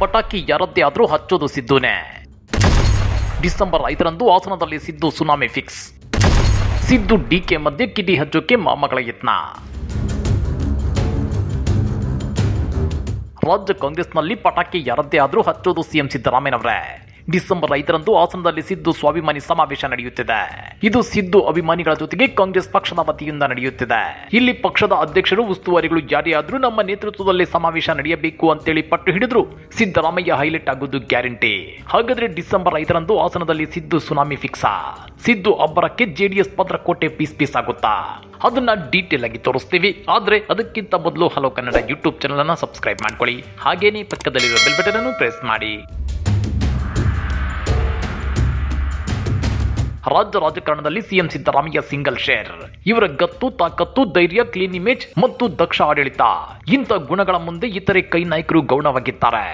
ಪಟಾಕಿ ಯಾರದ್ದೇ ಆದರೂ ಹಚ್ಚೋದು ಸಿದ್ದುನೇ ಡಿಸೆಂಬರ್ ಐದರಂದು ಹಾಸನದಲ್ಲಿ Siddu tsunami fix Siddu DK ಮಧ್ಯೆ ಕಿಡಿ ಹಚ್ಚೋಕೆ ಮಾಮಗಳ ಯತ್ನ. ರಾಜ್ಯ ಕಾಂಗ್ರೆಸ್ನಲ್ಲಿ ಪಟಾಕಿ ಯಾರದ್ದೇ ಆದರೂ ಹಚ್ಚೋದು ಸಿಎಂ ಸಿದ್ದರಾಮಯ್ಯನವರೇ. ಡಿಸೆಂಬರ್ ಐದರಂದು ಹಾಸನದಲ್ಲಿ ಸಿದ್ದು ಸ್ವಾಭಿಮಾನಿ ಸಮಾವೇಶ ನಡೆಯುತ್ತಿದೆ. ಇದು ಸಿದ್ದು ಅಭಿಮಾನಿಗಳ ಜೊತೆಗೆ ಕಾಂಗ್ರೆಸ್ ಪಕ್ಷದ ವತಿಯಿಂದ ನಡೆಯುತ್ತಿದೆ. ಇಲ್ಲಿ ಪಕ್ಷದ ಅಧ್ಯಕ್ಷರು, ಉಸ್ತುವಾರಿಗಳು ಜಾರಿಯಾದ್ರೂ ನಮ್ಮ ನೇತೃತ್ವದಲ್ಲಿ ಸಮಾವೇಶ ನಡೆಯಬೇಕು ಅಂತೇಳಿ ಪಟ್ಟು ಹಿಡಿದ್ರು ಸಿದ್ದರಾಮಯ್ಯ ಹೈಲೈಟ್ ಆಗುವುದು ಗ್ಯಾರಂಟಿ. ಹಾಗಾದ್ರೆ ಡಿಸೆಂಬರ್ ಐದರಂದು ಹಾಸನದಲ್ಲಿ ಸಿದ್ದು ಸುನಾಮಿ ಫಿಕ್ಸಾ. ಸಿದ್ದು ಅಬ್ಬರಕ್ಕೆ ಜೆಡಿಎಸ್ ಭದ್ರಕೋಟೆ ಪೀಸ್ ಪೀಸ್ ಆಗುತ್ತಾ? ಅದನ್ನ ಡೀಟೇಲ್ ಆಗಿ ತೋರಿಸ್ತೀವಿ. ಆದ್ರೆ ಅದಕ್ಕಿಂತ ಮೊದಲು ಹಲೋ ಕನ್ನಡ ಯೂಟ್ಯೂಬ್ ಚಾನಲ್ ಅನ್ನ ಸಬ್ಸ್ಕ್ರೈಬ್ ಮಾಡ್ಕೊಳ್ಳಿ. ಹಾಗೇನೇ ಪಕ್ಕದಲ್ಲಿರುವ ಬೆಲ್ ಬಟನ್ ಅನ್ನು ಪ್ರೆಸ್ ಮಾಡಿ. ರಾಜ್ಯ ರಾಜಕಾರಣದಲ್ಲಿ ಸಿಎಂ ಸಿದ್ದರಾಮಯ್ಯ ಸಿಂಗಲ್ ಶೇರ್ ಇವರ ಗತ್ತು, ತಾಕತ್ತು, ಧೈರ್ಯ ಕ್ಲೀನ್ ಇಮೇಜ್ ಮತ್ತು ದಕ್ಷ ಆಡಳಿತ. ಇಂಥ ಗುಣಗಳ ಮುಂದೆ ಇತರೆ ಕೈ ನಾಯಕರು ಗೌಣವಾಗಿದ್ದಾರೆ.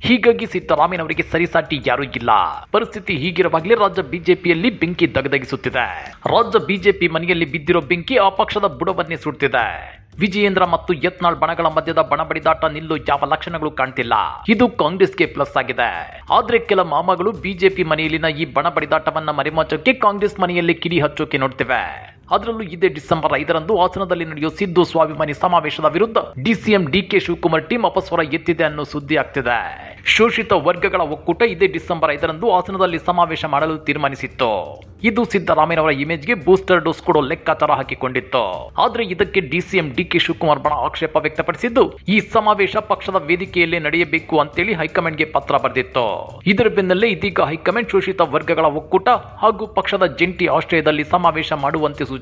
ಹೀಗಾಗಿ ಸಿದ್ದರಾಮಯ್ಯನವರಿಗೆ ಸರಿಸಾಟಿ ಯಾರೂ ಇಲ್ಲ. ಪರಿಸ್ಥಿತಿ ಹೀಗಿರುವಾಗಲೇ ರಾಜ್ಯ ಬಿಜೆಪಿಯಲ್ಲಿ ಬೆಂಕಿ ದಗದಗಿಸುತ್ತಿದೆ. ರಾಜ್ಯ ಬಿಜೆಪಿ ಮನೆಯಲ್ಲಿ ಬಿದ್ದಿರೋ ಬೆಂಕಿ ಆ ಪಕ್ಷದ ಬುಡವನ್ನೇ ಸುಡ್ತಿದೆ. ವಿಜಯೇಂದ್ರ ಮತ್ತು ಯತ್ನಾಳ್ ಬಣಗಳ ಮಧ್ಯದ ಬಣ ಬಡಿದಾಟ ನಿಲ್ಲು ಯಾವ ಲಕ್ಷಣಗಳು ಕಾಣ್ತಿಲ್ಲ. ಇದು ಕಾಂಗ್ರೆಸ್ಗೆ ಪ್ಲಸ್ ಆಗಿದೆ. ಆದ್ರೆ ಕೆಲ ಮಾಮಗಳು ಬಿಜೆಪಿ ಮನೆಯಲ್ಲಿನ ಈ ಬಣ ಬಡಿದಾಟವನ್ನ ಮರೆಮಾಚೋಕೆ ಕಾಂಗ್ರೆಸ್ ಮನೆಯಲ್ಲಿ ಕಿಡಿ ಹಚ್ಚೋಕೆ ನೋಡ್ತಿವೆ. ಅದರಲ್ಲೂ ಇದೇ ಡಿಸೆಂಬರ್ ಐದರಂದು ಹಾಸನದಲ್ಲಿ ನಡೆಯುವ ಸಿದ್ದು ಸ್ವಾಭಿಮಾನಿ ಸಮಾವೇಶದ ವಿರುದ್ಧ ಡಿಸಿಎಂ ಡಿಕೆ ಶಿವಕುಮಾರ್ ಟೀಮ್ ಅಪಸ್ವರ ಎತ್ತಿದೆ ಅನ್ನೋ ಸುದ್ದಿ ಆಗ್ತಿದೆ. ಶೋಷಿತ ವರ್ಗಗಳ ಒಕ್ಕೂಟ ಇದೇ ಡಿಸೆಂಬರ್ ಐದರಂದು ಹಾಸನದಲ್ಲಿ ಸಮಾವೇಶ ಮಾಡಲು ತೀರ್ಮಾನಿಸಿತ್ತು. ಇದು ಸಿದ್ದರಾಮಯ್ಯನವರ ಇಮೇಜ್ಗೆ ಬೂಸ್ಟರ್ ಡೋಸ್ ಕೊಡೋ ಲೆಕ್ಕಾಚಾರ ಹಾಕಿಕೊಂಡಿತ್ತು. ಆದ್ರೆ ಇದಕ್ಕೆ ಡಿಸಿಎಂ ಡಿಕೆ ಶಿವಕುಮಾರ್ ಬಣ ಆಕ್ಷೇಪ ವ್ಯಕ್ತಪಡಿಸಿದ್ದು, ಈ ಸಮಾವೇಶ ಪಕ್ಷದ ವೇದಿಕೆಯಲ್ಲೇ ನಡೆಯಬೇಕು ಅಂತೇಳಿ ಹೈಕಮಾಂಡ್ಗೆ ಪತ್ರ ಬರೆದಿತ್ತು. ಇದರ ಬೆನ್ನಲ್ಲೇ ಇದೀಗ ಹೈಕಮಾಂಡ್ ಶೋಷಿತ ವರ್ಗಗಳ ಒಕ್ಕೂಟ ಹಾಗೂ ಪಕ್ಷದ ಜಂಟಿ ಆಶ್ರಯದಲ್ಲಿ ಸಮಾವೇಶ ಮಾಡುವಂತೆ ಸೂಚಿಸಿದೆ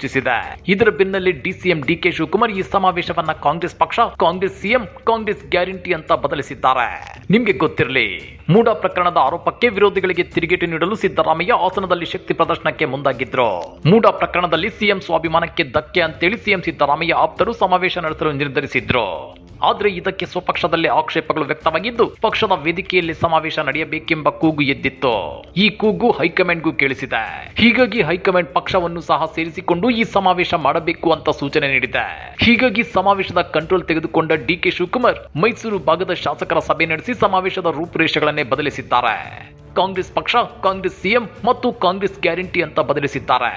ಇದರ ಬೆನ್ನಲ್ಲೇ ಡಿಸಿಎಂ ಡಿಕೆ ಶಿವಕುಮಾರ್ ಈ ಸಮಾವೇಶವನ್ನ ಕಾಂಗ್ರೆಸ್ ಪಕ್ಷ, ಕಾಂಗ್ರೆಸ್ ಸಿಎಂ, ಕಾಂಗ್ರೆಸ್ ಗ್ಯಾರಂಟಿ ಅಂತ ಬದಲಿಸಿದ್ದಾರೆ. ನಿಮ್ಗೆ ಗೊತ್ತಿರಲಿ, ಮೂಡ ಪ್ರಕರಣದ ಆರೋಪಕ್ಕೆ ವಿರೋಧಿಗಳಿಗೆ ತಿರುಗೇಟು ನೀಡಲು ಸಿದ್ದರಾಮಯ್ಯ ಹಾಸನದಲ್ಲಿ ಶಕ್ತಿ ಪ್ರದರ್ಶನಕ್ಕೆ ಮುಂದಾಗಿದ್ರು. ಮೂಡ ಪ್ರಕರಣದಲ್ಲಿ ಸಿಎಂ ಸ್ವಾಭಿಮಾನಕ್ಕೆ ಧಕ್ಕೆ ಅಂತೇಳಿ ಸಿಎಂ ಸಿದ್ದರಾಮಯ್ಯ ಆಪ್ತರು ಸಮಾವೇಶ ನಡೆಸಲು ನಿರ್ಧರಿಸಿದ್ರು. ಆದ್ರೆ ಇದಕ್ಕೆ ಸ್ವಪಕ್ಷದಲ್ಲಿ ಆಕ್ಷೇಪಗಳು ವ್ಯಕ್ತವಾಗಿದ್ದು, ಪಕ್ಷದ ವೇದಿಕೆಯಲ್ಲಿ ಸಮಾವೇಶ ನಡೆಯಬೇಕೆಂಬ ಕೂಗು ಎದ್ದಿತ್ತು. ಈ ಕೂಗು ಹೈಕಮಾಂಡ್ಗೂ ಕೇಳಿಸಿದೆ. ಹೀಗಾಗಿ ಹೈಕಮಾಂಡ್ ಪಕ್ಷವನ್ನು ಸಹ ಸೇರಿಸಿಕೊಂಡು ಈ ಸಮಾವೇಶ ಮಾಡಬೇಕು ಅಂತ ಸೂಚನೆ ನೀಡಿದೆ. ಹೀಗಾಗಿ ಸಮಾವೇಶದ ಕಂಟ್ರೋಲ್ ತೆಗೆದುಕೊಂಡ ಡಿಕೆ ಶಿವಕುಮಾರ್ ಮೈಸೂರು ಭಾಗದ ಶಾಸಕರ ಸಭೆ ನಡೆಸಿ ಸಮಾವೇಶದ ರೂಪುರೇಷೆಗಳನ್ನೇ ಬದಲಿಸಿದ್ದಾರೆ. ಕಾಂಗ್ರೆಸ್ ಪಕ್ಷ, ಕಾಂಗ್ರೆಸ್ ಸಿಎಂ ಮತ್ತು ಕಾಂಗ್ರೆಸ್ ಗ್ಯಾರಂಟಿ ಅಂತ ಬದಲಿಸಿದ್ದಾರೆ.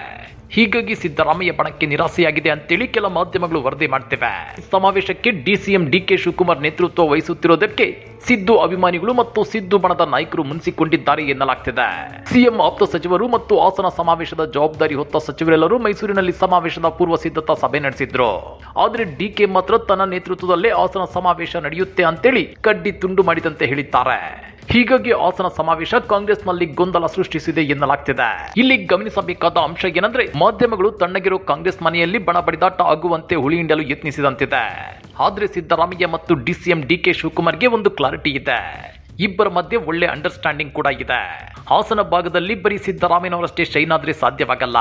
ಹೀಗಾಗಿ ಸಿದ್ದರಾಮಯ್ಯ ಬಣಕ್ಕೆ ನಿರಾಸೆಯಾಗಿದೆ ಅಂತೇಳಿ ಕೆಲ ಮಾಧ್ಯಮಗಳು ವರದಿ ಮಾಡ್ತಿವೆ. ಸಮಾವೇಶಕ್ಕೆ ಡಿಸಿಎಂ ಡಿಕೆ ಶಿವಕುಮಾರ್ ನೇತೃತ್ವ ವಹಿಸುತ್ತಿರುವುದಕ್ಕೆ ಸಿದ್ದು ಅಭಿಮಾನಿಗಳು ಮತ್ತು ಸಿದ್ದು ಬಣದ ನಾಯಕರು ಮುನಿಸಿಕೊಂಡಿದ್ದಾರೆ ಎನ್ನಲಾಗ್ತಿದೆ. ಸಿಎಂ ಆಪ್ತ ಸಚಿವರು ಮತ್ತು ಹಾಸನ ಸಮಾವೇಶದ ಜವಾಬ್ದಾರಿ ಹೊತ್ತ ಸಚಿವರೆಲ್ಲರೂ ಮೈಸೂರಿನಲ್ಲಿ ಸಮಾವೇಶದ ಪೂರ್ವ ಸಿದ್ಧತಾ ಸಭೆ ನಡೆಸಿದ್ರು. ಆದ್ರೆ ಡಿಕೆ ಮಾತ್ರ ತನ್ನ ನೇತೃತ್ವದಲ್ಲೇ ಹಾಸನ ಸಮಾವೇಶ ನಡೆಯುತ್ತೆ ಅಂತೇಳಿ ಕಡ್ಡಿ ತುಂಡು ಮಾಡಿದಂತೆ ಹೇಳಿದ್ದಾರೆ. ಹೀಗಾಗಿ ಹಾಸನ ಸಮಾವೇಶ ಕಾಂಗ್ರೆಸ್ನಲ್ಲಿ ಗೊಂದಲ ಸೃಷ್ಟಿಸಿದೆ ಎನ್ನಲಾಗ್ತಿದೆ. ಇಲ್ಲಿ ಗಮನಿಸಬೇಕಾದ ಅಂಶ ಏನಂದ್ರೆ ಮಾಧ್ಯಮಗಳು ತಣ್ಣಗಿರೋ ಕಾಂಗ್ರೆಸ್ ಮನೆಯಲ್ಲಿ ಬಣ ಬಡಿದಾಟ ಆಗುವಂತೆ ಹುಳಿ ಹಿಂಡಲು ಯತ್ನಿಸಿದಂತಿದೆ. ಆದ್ರೆ ಸಿದ್ದರಾಮಯ್ಯ ಮತ್ತು ಡಿಸಿಎಂ ಡಿಕೆ ಶಿವಕುಮಾರ್ಗೆ ಒಂದು ಕ್ಲಾರಿಟಿ ಇದೆ. ಇಬ್ಬರ ಮಧ್ಯೆ ಒಳ್ಳೆ ಅಂಡರ್ಸ್ಟ್ಯಾಂಡಿಂಗ್ ಕೂಡ ಇದೆ. ಹಾಸನ ಭಾಗದಲ್ಲಿ ಬರೀ ಸಿದ್ದರಾಮಯ್ಯನವರಷ್ಟೇ ಶೈನ್ ಆದ್ರೆ ಸಾಧ್ಯವಾಗಲ್ಲ.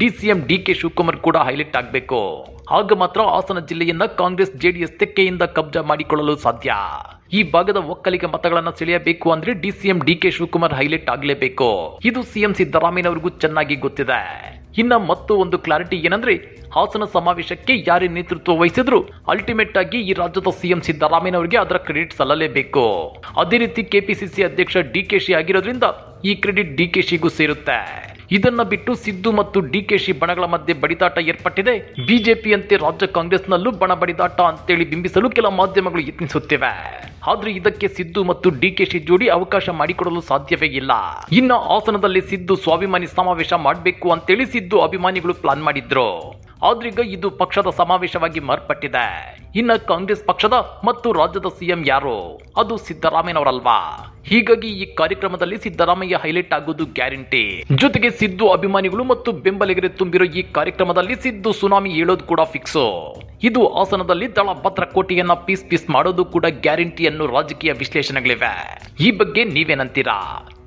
ಡಿಸಿಎಂ ಡಿಕೆ ಶಿವಕುಮಾರ್ ಕೂಡ ಹೈಲೈಟ್ ಆಗಬೇಕು. ಆಗ ಮಾತ್ರ ಹಾಸನ ಜಿಲ್ಲೆಯನ್ನ ಕಾಂಗ್ರೆಸ್ ಜೆಡಿಎಸ್ ತೆಕ್ಕೆಯಿಂದ ಕಬ್ಜಾ ಮಾಡಿಕೊಳ್ಳಲು ಸಾಧ್ಯ. ಈ ಭಾಗದ ಒಕ್ಕಲಿಗ ಮತಗಳನ್ನು ಸೆಳೆಯಬೇಕು ಅಂದ್ರೆ ಡಿಸಿಎಂ ಡಿಕೆ ಶಿವಕುಮಾರ್ ಹೈಲೈಟ್ ಆಗಲೇಬೇಕು. ಇದು ಸಿಎಂ ಸಿದ್ದರಾಮಯ್ಯನವರಿಗೂ ಚೆನ್ನಾಗಿ ಗೊತ್ತಿದೆ. ಇನ್ನ ಮತ್ತು ಒಂದು ಕ್ಲಾರಿಟಿ ಏನಂದ್ರೆ, ಹಾಸನ ಸಮಾವೇಶಕ್ಕೆ ಯಾರೇ ನೇತೃತ್ವ ವಹಿಸಿದ್ರು ಅಲ್ಟಿಮೇಟ್ ಆಗಿ ಈ ರಾಜ್ಯದ ಸಿಎಂ ಸಿದ್ದರಾಮಯ್ಯನವರಿಗೆ ಅದರ ಕ್ರೆಡಿಟ್ ಸಲ್ಲಲೇಬೇಕು. ಅದೇ ರೀತಿ ಕೆಪಿಸಿಸಿ ಅಧ್ಯಕ್ಷ ಡಿಕೆಶಿ ಆಗಿರೋದ್ರಿಂದ ಈ ಕ್ರೆಡಿಟ್ ಡಿಕೆಶಿಗೂ ಸೇರುತ್ತೆ. ಇದನ್ನ ಬಿಟ್ಟು ಸಿದ್ದು ಮತ್ತು ಡಿ ಕೆ ಶಿ ಬಣಗಳ ಮಧ್ಯೆ ಬಡಿದಾಟ ಏರ್ಪಟ್ಟಿದೆ. ಬಿಜೆಪಿಯಂತೆ ರಾಜ್ಯ ಕಾಂಗ್ರೆಸ್ನಲ್ಲೂ ಬಣ ಬಡಿದಾಟ ಅಂತೇಳಿ ಬಿಂಬಿಸಲು ಕೆಲ ಮಾಧ್ಯಮಗಳು ಯತ್ನಿಸುತ್ತಿವೆ. ಆದ್ರೆ ಇದಕ್ಕೆ ಸಿದ್ದು ಮತ್ತು ಡಿ ಕೆ ಶಿ ಜೋಡಿ ಅವಕಾಶ ಮಾಡಿಕೊಡಲು ಸಾಧ್ಯವೇ ಇಲ್ಲ. ಇನ್ನು ಹಾಸನದಲ್ಲಿ ಸಿದ್ದು ಸ್ವಾಭಿಮಾನಿ ಸಮಾವೇಶ ಮಾಡಬೇಕು ಅಂತೇಳಿ ಸಿದ್ದು ಅಭಿಮಾನಿಗಳು ಪ್ಲಾನ್ ಮಾಡಿದ್ರು. ಆದ್ರೀಗ ಇದು ಪಕ್ಷದ ಸಮಾವೇಶವಾಗಿ ಮಾರ್ಪಟ್ಟಿದೆ. ಇನ್ನ ಕಾಂಗ್ರೆಸ್ ಪಕ್ಷದ ಮತ್ತು ರಾಜ್ಯದ ಸಿಎಂ ಯಾರು? ಅದು ಸಿದ್ದರಾಮಯ್ಯನವರಲ್ವಾ? ಹೀಗಾಗಿ ಈ ಕಾರ್ಯಕ್ರಮದಲ್ಲಿ ಸಿದ್ದರಾಮಯ್ಯ ಹೈಲೈಟ್ ಆಗುವುದು ಗ್ಯಾರಂಟಿ. ಜೊತೆಗೆ ಸಿದ್ದು ಅಭಿಮಾನಿಗಳು ಮತ್ತು ಬೆಂಬಲಿಗರೆ ತುಂಬಿರೋ ಈ ಕಾರ್ಯಕ್ರಮದಲ್ಲಿ ಸಿದ್ದು ಸುನಾಮಿ ಹೇಳೋದು ಕೂಡ ಫಿಕ್ಸ್. ಇದು ಹಾಸನದಲ್ಲಿ ದಳ ಭದ್ರಕೋಟೆಯನ್ನ ಪೀಸ್ ಪೀಸ್ ಮಾಡೋದು ಕೂಡ ಗ್ಯಾರಂಟಿ ಅನ್ನೋ ರಾಜಕೀಯ ವಿಶ್ಲೇಷಣೆಗಳಿವೆ. ಈ ಬಗ್ಗೆ ನೀವೇನಂತೀರಾ?